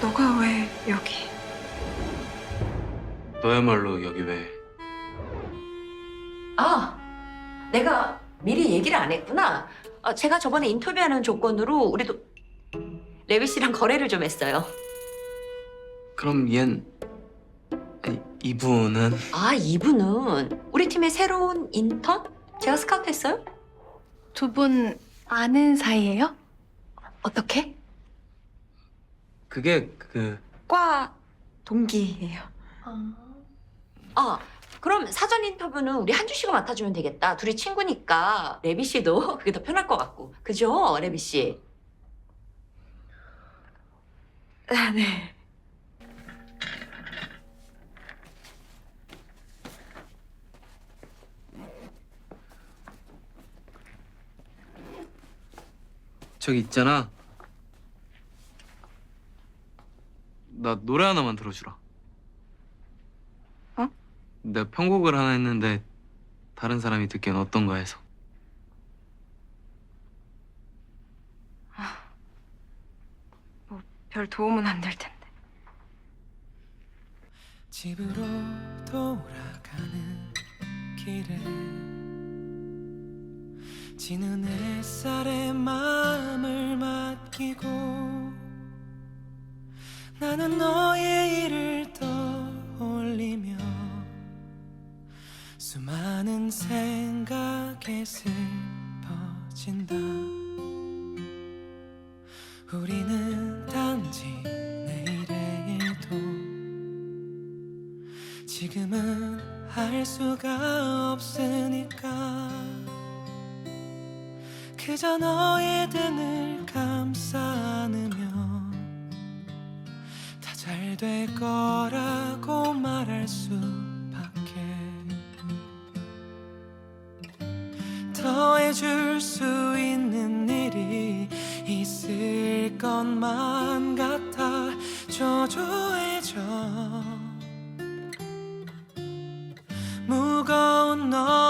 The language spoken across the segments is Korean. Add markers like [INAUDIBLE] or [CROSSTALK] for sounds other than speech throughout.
너가 왜 여기? 너야말로 여기 왜? 아, 내가 미리 얘기를 안 했구나. 아, 제가 저번에 인터뷰하는 조건으로 우리도 레비 씨랑 거래를 좀 했어요. 그럼 얜 아니, 이분은 아, 이분은 우리 팀의 새로운 인턴? 제가 스카우트했어요? 두 분 아는 사이예요? 어떻게? 그게 그 과 동기예요. 아, 그럼 사전 인터뷰는 우리 한주 씨가 맡아주면 되겠다. 둘이 친구니까 레비 씨도 [LAUGHS] 그게 더 편할 것 같고. 그죠, 레비 씨? 아, 네. 저기 있잖아. 나 노래 하나만 들어주라. 어? 내가 편곡을 하나 했는데 다른 사람이 듣기엔 어떤가 해서. 별 도움은 안 될 텐데. 집으로 돌아가는 길에 지는 햇살에 마음을 맡기고 나는 너의 일을 떠올리며 수많은 생각에 슬퍼진다. 우리는 단지 내일의 일도 지금은 할 수가 없으니까 그저 너의 등을 감싸 안으며 다잘 될 거라고 말할 수밖에 더해줄 수 있는 일이 있을 것만 같아 초조해져 무거운 너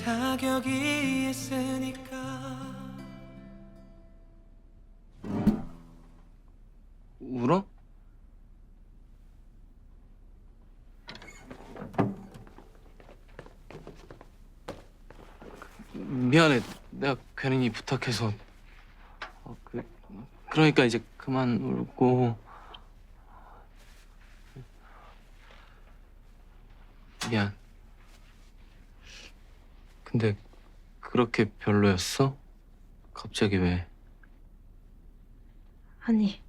자격이 있으니까 울어? 미안해. 내가 괜히 부탁해서. 어, 그, 그러니까 이제 그만 울고. 미안. 근데 그렇게 별로였어? 갑자기 왜? 아니.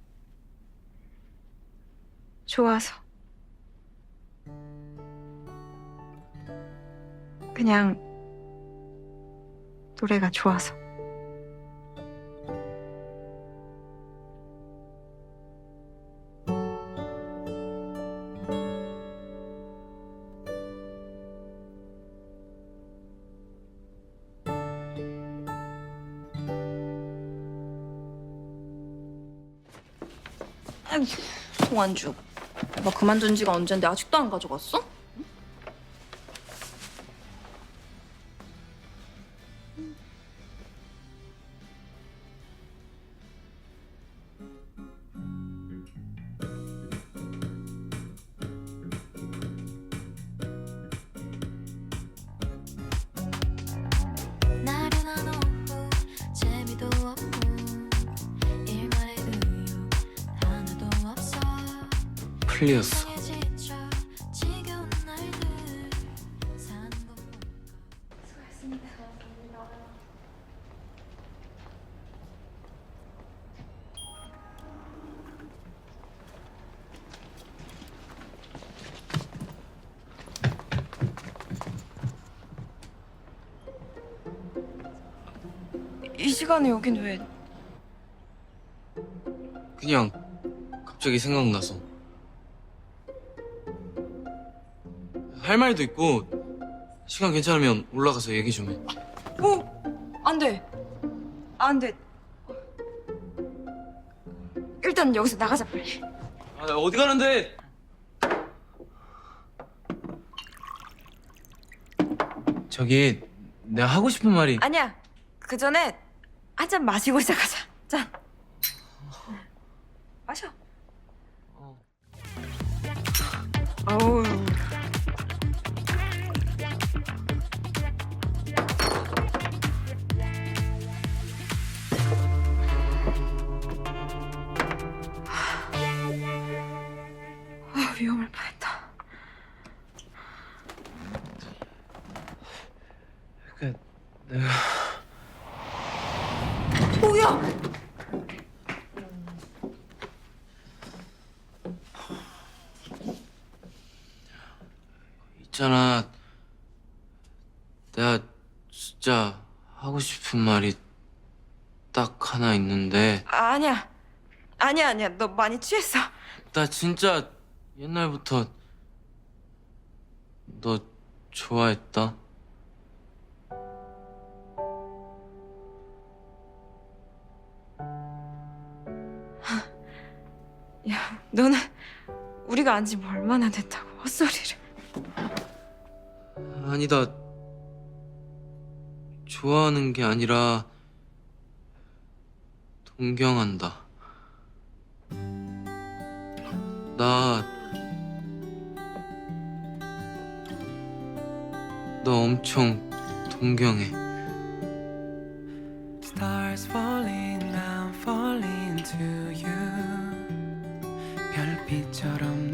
좋아서. 그냥 노래가 좋아서. 아이고, 송환주. 너 그만둔 지가 언젠데 아직도 안 가져갔어? 것보다 이 시간에 여긴 왜? 그냥 갑자기 생각나서. 할 말도 있고 시간 괜찮으면 올라가서 얘기 좀 해. 오! 안 돼. 안 돼. 일단 여기서 나가자 빨리. 아, 어디 가는데? 저기 내가 하고 싶은 말이 아니야. 그 전에 한 잔 마시고 시작하자. 짠. 마셔. 어우. 위험할 뻔했다. 그 내가 뭐야? 있잖아. 내가 진짜 하고 싶은 말이 딱 하나 있는데 아, 아니야. 아니야, 아니야. 너 많이 취했어. 나 진짜 옛날부터 너 좋아했다. [LAUGHS] 야, 너는 우리가 안 지 뭐 얼마나 됐다고 헛소리를. 아니다. 좋아하는 게 아니라 동경한다. 나, 너 엄청 동경해. Stars falling, I'm falling to you. 별빛처럼